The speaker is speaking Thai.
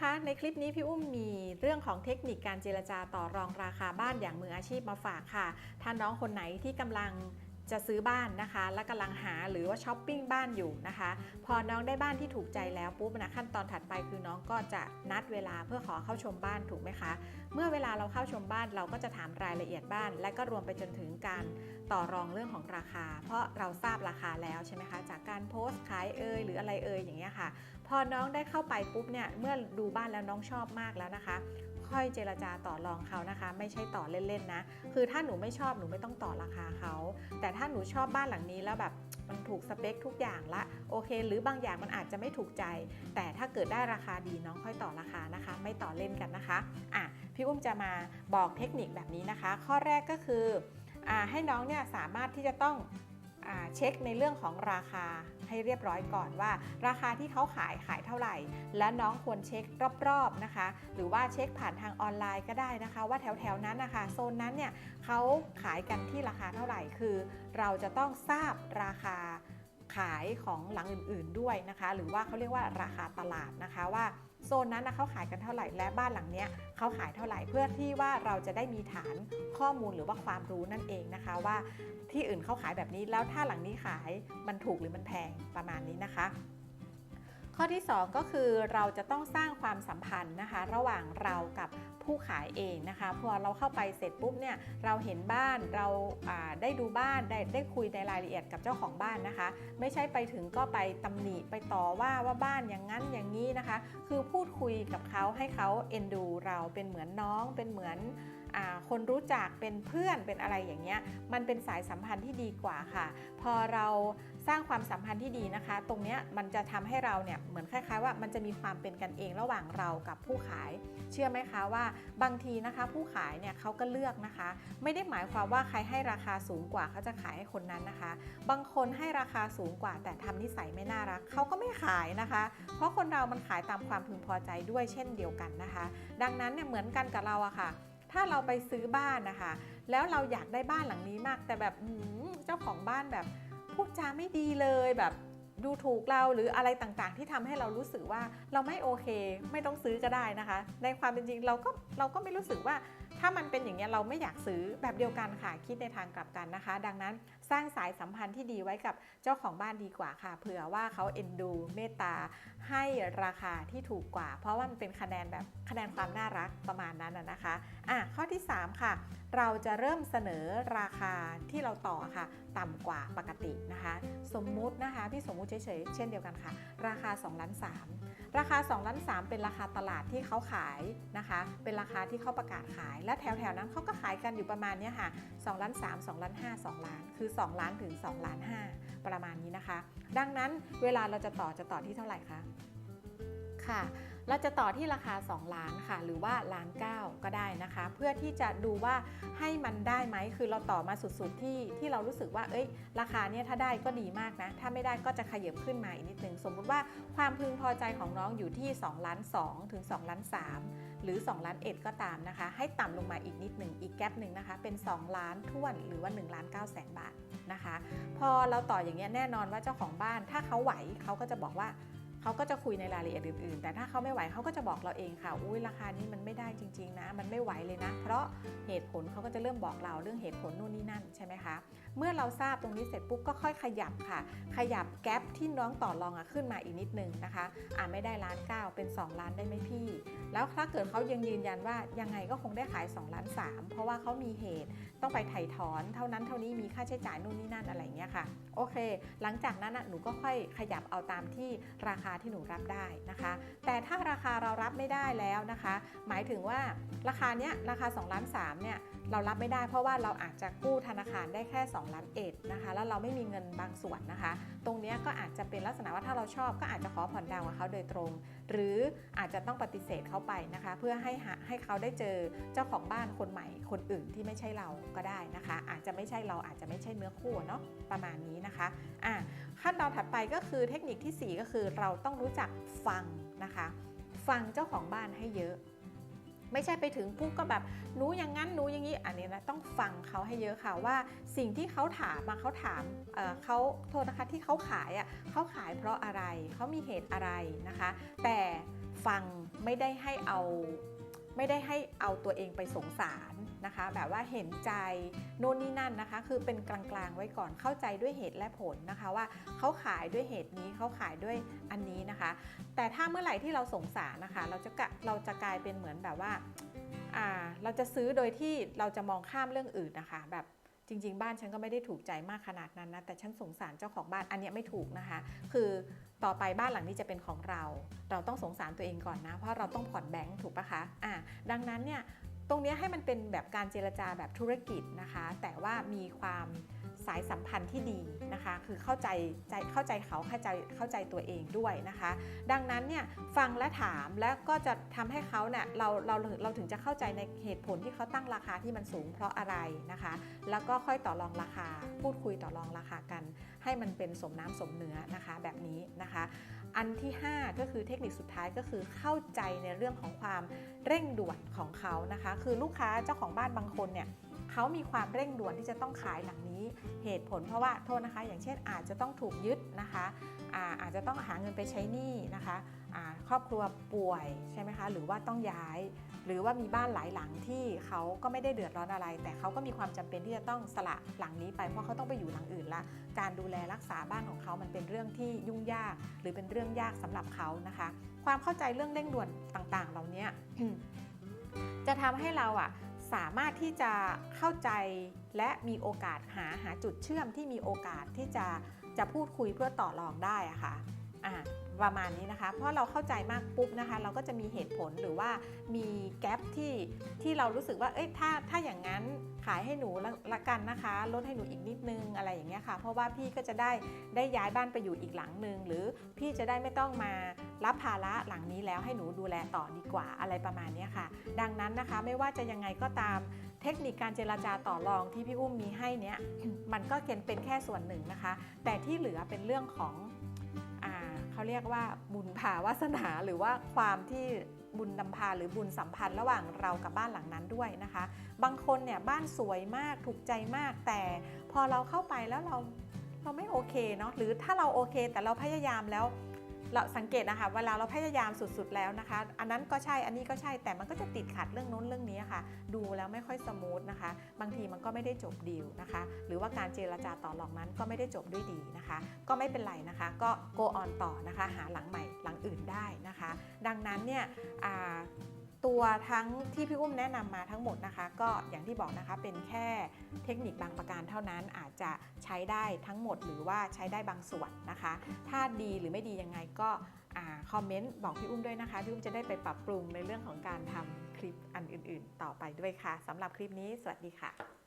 คะในคลิปนี้พี่อุ้มมีเรื่องของเทคนิคการเจรจาต่อรองราคาบ้านอย่างมืออาชีพมาฝากค่ะ ถ้าน้องคนไหนที่กำลังจะซื้อบ้านนะคะ และกำลังหาหรือว่าช้อปปิ้งบ้านอยู่นะคะ พอน้องได้บ้านที่ถูกใจแล้วปุ๊บนะขั้นตอนถัดไปคือน้องก็จะนัดเวลาเพื่อขอเข้าชมบ้านถูกไหมคะ เมื่อเวลาเราเข้าชมบ้านเราก็จะถามรายละเอียดบ้าน และก็รวมไปจนถึงการ ต่อรองเรื่องของราคา เพราะเราทราบราคาแล้วใช่ไหมคะ จากการโพสต์ขายเอ่ยหรืออะไรเอ่ยอย่างเงี้ยค่ะ พอน้องได้เข้าไปปุ๊บเนี่ยเมื่อดูบ้านแล้วน้องชอบมากแล้วนะคะ ค่อยเจรจาต่อรองเขานะคะ ไม่ใช่ต่อเล่นๆนะ คือถ้าหนูไม่ชอบหนูไม่ต้องต่อราคาเขาแต่ถ้าหนูชอบบ้านหลังนี้แล้วแบบมันถูกสเปคทุกอย่างละโอเค หรือบางอย่างมันอาจจะไม่ถูกใจ แต่ถ้าเกิดได้ราคาดีน้องค่อยต่อราคานะคะ ไม่ต่อเล่นกันนะคะอะพี่อุ้มจะมาบอกเทคนิคแบบนี้นะคะ ข้อแรกก็คือ ให้น้องเนี่ยสามารถที่จะต้องอเช็คในเรื่องของราคาให้เรียบร้อยก่อนว่า ราคาที่เขาขายขายเท่าไหร่ และน้องควรเช็ครอบๆนะคะ หรือว่าเช็คผ่านทางออนไลน์ก็ได้นะคะ ว่าแถวๆนั้นนะคะโซนนั้นเนี่ยเขาขายกันที่ราคาเท่าไหร่คือ เราจะต้องทราบราคา ขายของหลังอื่นๆด้วยนะคะ หรือว่าเขาเรียกว่าราคาตลาดนะคะว่าโซนนั้นนะเขาขายกันเท่าไหร่และบ้านหลังเนี้ยเขาขายเท่าไหร่เพื่อที่ว่าเราจะได้มีฐานข้อมูลหรือว่าความรู้นั่นเองนะคะว่าที่อื่นเขาขายแบบนี้แล้วถ้าหลังนี้ขายมันถูกหรือมันแพงประมาณนี้นะคะ ข้อที่ 2 ก็คือเราจะต้องสร้างความสัมพันธ์นะคะ ระหว่างเรากับผู้ขายเองนะคะพอเราเข้าไปเสร็จปุ๊บเนี่ยเราเห็นบ้านเราได้ดูบ้านได้ได้คุยในรายละเอียดกับเจ้าของบ้านนะคะ ไม่ใช่ไปถึงก็ไปตำหนิไปต่อว่าว่าบ้านอย่างนั้นอย่างนี้นะคะ คือพูดคุยกับเขาให้เขาเอ็นดู เราเป็นเหมือนน้องเป็นเหมือน คนรู้จักเป็นเพื่อนเป็นอะไรอย่างเงี้ยมันเป็นสายสัมพันธ์ที่ดีกว่าค่ะ พอเราสร้างความสัมพันธ์ที่ดีนะคะ ตรงเนี้ยมันจะทำให้เราเนี่ยเหมือนคล้ายๆ ว่ามันจะมีความเป็นกันเองระหว่างเรากับผู้ขาย เชื่อไหมคะว่าบางทีนะคะ ผู้ขายเนี่ยเขาก็เลือกนะคะ ไม่ได้หมายความว่าใครให้ราคาสูงกว่าเขาจะขายให้คนนั้นนะคะ บางคนให้ราคาสูงกว่า แต่ทำนิสัยไม่น่ารักเขาก็ไม่ขายนะคะ เพราะคนเรามันขายตามความพึงพอใจด้วยเช่นเดียวกันนะคะ ดังนั้นเนี่ยเหมือนกันกับเราอะค่ะ ถ้าเราไปซื้อบ้านนะคะ แล้วเราอยากได้บ้านหลังนี้มาก แต่แบบเจ้าของบ้านแบบพูดจาไม่ดีเลยแบบดูถูกเราหรืออะไรต่างๆ ที่ทำให้เรารู้สึกว่าเราไม่โอเค ไม่ต้องซื้อก็ได้นะคะ ในความเป็นจริงเราก็เราก็ไม่รู้สึกว่า ถ้ามันเป็นอย่างเงี้เราไม่อยากซื้อแบบเดียวกันค่ะ คิดในทางกลับกันนะคะ ดังนั้นสร้างสายสัมพันธ์ที่ดีไว้กับเจ้าของบ้านดีกว่าค่ะ เผื่อว่าเขาเอ็นดูเมตตาให้ราคาที่ถูกกว่า เพราะว่ามันเป็นคะแนนแบบคะแนนความน่ารักประมาณนั้นนะนะคะอะข้อที่ 3 ค่ะ เราจะเริ่มเสนอราคาที่เราต่อค่ะ ต่ำกว่าปกตินะคะ สมมุตินะคะพี่สมมุติเฉยๆเช่นเดียวกันค่ะ ราคา2ล้าน3 ราคา2ล้าน3เป็นราคาตลาดที่เขาขายนะคะ เป็นราคาที่เขาประกาศขาย และแถวๆนั้นเขาก็ขายกันอยู่ประมาณนี้ค่ะ2ล้าน3 2ล้าน5 2 ล้าน คือ 2 ล้านถึง2ล้าน5ประมาณนี้นะคะ ดังนั้นเวลาเราจะต่อจะต่อที่เท่าไหร่คะค่ะ เราจะต่อที่ราคา 2 ล้านค่ะ หรือว่าล้านเก็ได้นะคะ เพื่อที่จะดูว่าให้มันได้ไหมคือเราต่อมาสุดๆที่ที่เรารู้สึกว่า เอ้ย ราคาเนี่ยถ้าได้ก็ดีมากนะ ถ้าไม่ได้ก็จะขยับขึ้นมาอีกนิดนึง สมมุติว่าความพึงพอใจของน้องอยู่ที่2ล้าน2ถึง2ล้าน3หรือ2ล้าน1ก็ตามนะคะ ให้ต่ำลงมาอีกนิดหนึ่งอีกแกลบหนึ่งนะคะ เป็น 2 ล้านท้วนหรือว่า1ล้าน9แสนบาทนะคะ พอเราต่ออย่างเงี้ยแน่นอนว่าเจ้าของบ้านถ้าเขาไหวเขาก็จะบอกว่า เขาก็จะคุยในรายละเอียดอื่นๆ แต่ถ้าเขาไม่ไหวเขาก็จะบอกเราเองค่ะ อุ้ยราคานี้มันไม่ได้ จริงๆนะมันไม่ไหวเลยนะ เพราะเหตุผลเขาก็จะเริ่มบอกเราเรื่องเหตุผลนู่นนี่นั่นใช่ไหมคะเมื่อเราทราบตรงนี้เสร็จปุ๊บก็ค่อยขยับค่ะ ขยับแกลบที่น้องต่อรองอะขึ้นมาอีกนิดนึงนะคะอ่าไม่ได้ล้านเก้าเป็น 2 ล้านได้ไหมพี่ แล้วถ้าเกิดเขายังยืนยันว่ายังไงก็คงได้ขาย 2 ล้าน 3 เพราะว่าเขามีเหตุต้องไปไถ่ถอนเท่านั้นเท่านี้มีค่าใช้จ่ายนู่นนี่นั่นอะไรเงี้ยค่ะโอเค หลังจากนั้นหนูก็ค่อยขยับเอาตามที่ราคาที่หนูรับได้นะคะ แต่ถ้าราคาเรารับไม่ได้แล้วนะคะ หมายถึงว่าราคาเนี้ยราคา2ล้าน3เนี่ยเรารับไม่ได้เพราะว่าเราอาจจะกู้ธนาคารได้แค่2ล้านเอ็ดนะคะแล้วเราไม่มีเงินบางส่วนนะคะ ตรงเนี้ยก็อาจจะเป็นลักษณะว่าถ้าเราชอบก็อาจจะขอผ่อนดาวน์กับเขาโดยตรง หรืออาจจะต้องปฏิเสธเขาไปนะคะ เพื่อให้ให้เขาได้เจอเจ้าของบ้านคนใหม่คนอื่นที่ไม่ใช่เราก็ได้นะคะ อาจจะไม่ใช่เราอาจจะไม่ใช่เนื้อคู่เนาะประมาณนี้นะคะอะขั้นตอนถัดไปก็คือเทคนิคทีสี่4 ก็คือเราต้องรู้จักฟังนะคะ ฟังเจ้าของบ้านให้เยอะ ไม่ใช่ไปถึงปุ๊บก็แบบหนูอย่างนั้นหนูอย่างนี้อันนี้นะต้องฟังเขาให้เยอะค่ะว่า สิ่งที่เขาถามมาเขาถามเเขาโทษนะคะที่เขาขายอะเขาขายเพราะอะไรเขามีเหตุอะไรนะคะ แต่ฟังไม่ได้ให้เอา ไม่ได้ให้เอาตัวเองไปสงสารนะคะ แบบว่าเห็นใจโน่นนี่นั่นนะคะ คือเป็นกลางๆไว้ก่อนเข้าใจด้วยเหตุและผลนะคะว่าเขาขายด้วยเหตุนี้เขาขายด้วยอันนี้นะคะ แต่ถ้าเมื่อไหร่ที่เราสงสารนะคะ เราจะกะเราจะกลายเป็นเหมือนแบบว่าอ่าเราจะซื้อโดยที่เราจะมองข้ามเรื่องอื่นนะคะแบบ จริง ๆ บ้านฉันก็ไม่ได้ถูกใจมากขนาดนั้นนะแต่ฉันสงสารเจ้าของบ้านอันนี้ไม่ถูกนะคะ คือต่อไปบ้านหลังนี้จะเป็นของเรา เราต้องสงสารตัวเองก่อนนะ เพราะเราต้องผ่อนแบงค์ถูกปะคะอ่าดังนั้นเนี่ยตรงนี้ให้มันเป็นแบบการเจรจาแบบธุรกิจนะคะ แต่ว่ามีความ สายสัมพันธ์ที่ดีนะคะ คือเข้าใจใจเข้าใจเขาเข้าใจเข้าใจตัวเองด้วยนะคะ ดังนั้นเนี่ยฟังและถามแล้วก็จะทำให้เขาเนี่ยเราเราเราถึงจะเข้าใจในเหตุผลที่เขาตั้งราคาที่มันสูงเพราะอะไรนะคะ แล้วก็ค่อยต่อรองราคา พูดคุยต่อรองราคากัน ให้มันเป็นสมน้ำสมเนื้อนะคะแบบนี้นะคะ อันที่ 5 ก็คือเทคนิคสุดท้ายก็คือเข้าใจในเรื่องของความเร่งด่วนของเขานะคะ คือลูกค้าเจ้าของบ้านบางคนเนี่ย เขามีความเร่งด่วนที่จะต้องขายหลังนี้ เหตุผลเพราะว่าโทษนะคะ อย่างเช่นอาจจะต้องถูกยึดนะคะอาอาจจะต้องหาเงินไปใช้หนี้นะคะครอบครัวป่วยใช่ไหมคะหรือว่าต้องย้าย หรือว่ามีบ้านหลายหลังที่เขาก็ไม่ได้เดือดร้อนอะไร แต่เขาก็มีความจำเป็นที่จะต้องสละหลังนี้ไปเพราะเขาต้องไปอยู่หลังอื่นละ การดูแลรักษาบ้านของเขามันเป็นเรื่องที่ยุ่งยาก หรือเป็นเรื่องยากสำหรับเขานะคะ ความเข้าใจเรื่องเร่งด่วนต่างๆ เหล่านี้จะทำให้เราอะ สามารถที่จะเข้าใจและมีโอกาสหาหาจุดเชื่อมที่มีโอกาสที่จะจะพูดคุยเพื่อต่อรองได้อะค่ะ อ่าประมาณนี้นะคะ เพราะเราเข้าใจมากปุ๊บนะคะ เราก็จะมีเหตุผลหรือว่ามีแกลบที่ที่เรารู้สึกว่า เอ้ย ถ้า ถ้าอย่างนั้นขายให้หนูละละกันนะคะ ลดให้หนูอีกนิดนึงอะไรอย่างเงี้ยค่ะ เพราะว่าพี่ก็จะได้ได้ย้ายบ้านไปอยู่อีกหลังนึง หรือพี่จะได้ไม่ต้องมารับภาระหลังนี้แล้วให้หนูดูแลต่อดีกว่าอะไรประมาณนี้ค่ะ ดังนั้นนะคะไม่ว่าจะยังไงก็ตามเทคนิคการเจราจาต่อรองที่พี่อุ้มมีให้เนี้ยมันก็เป็นแค่ส่วนหนึ่งนะคะ แต่ที่เหลือเป็นเรื่องของ เขาเรียกว่าบุญภาวาสนาหรือว่าความที่บุญนำพาหรือบุญสัมพันธ์ระหว่างเรากับบ้านหลังนั้นด้วยนะคะ บางคนเนี่ยบ้านสวยมากถูกใจมาก แต่พอเราเข้าไปแล้วเราเราไม่โอเคเนาะหรือถ้าเราโอเค แต่เราพยายามแล้ว เราสังเกตนะคะเวลาเราพยายามสุดๆแล้วนะคะ อันนั้นก็ใช่อันนี้ก็ใช่แต่มันก็จะติดขัดเรื่องโน้นเรื่องนี้ค่ะ ดูแล้วไม่ค่อยสมูทนะคะ บางทีมันก็ไม่ได้จบดีลนะคะ หรือว่าการเจรจาต่อรองนั้นก็ไม่ได้จบด้วยดีนะคะ ก็ไม่เป็นไรนะคะ ก็ go on ต่อนะคะ หาหลังใหม่หลังอื่นได้นะคะ ดังนั้นเนี่ย ตัวทั้งที่พี่อุ้มแนะนำมาทั้งหมดนะคะ ก็อย่างที่บอกนะคะเป็นแค่เทคนิคบางประการเท่านั้นอาจจะใช้ได้ทั้งหมดหรือว่าใช้ได้บางส่วนนะคะ ถ้าดีหรือไม่ดียังไงก็คอมเมนต์บอกพี่อุ้มด้วยนะคะ พี่อุ้มจะได้ไปปรับปรุงในเรื่องของการทำคลิปอันอื่น ๆ ต่อไปด้วยค่ะสำหรับคลิปนี้ สวัสดีค่ะ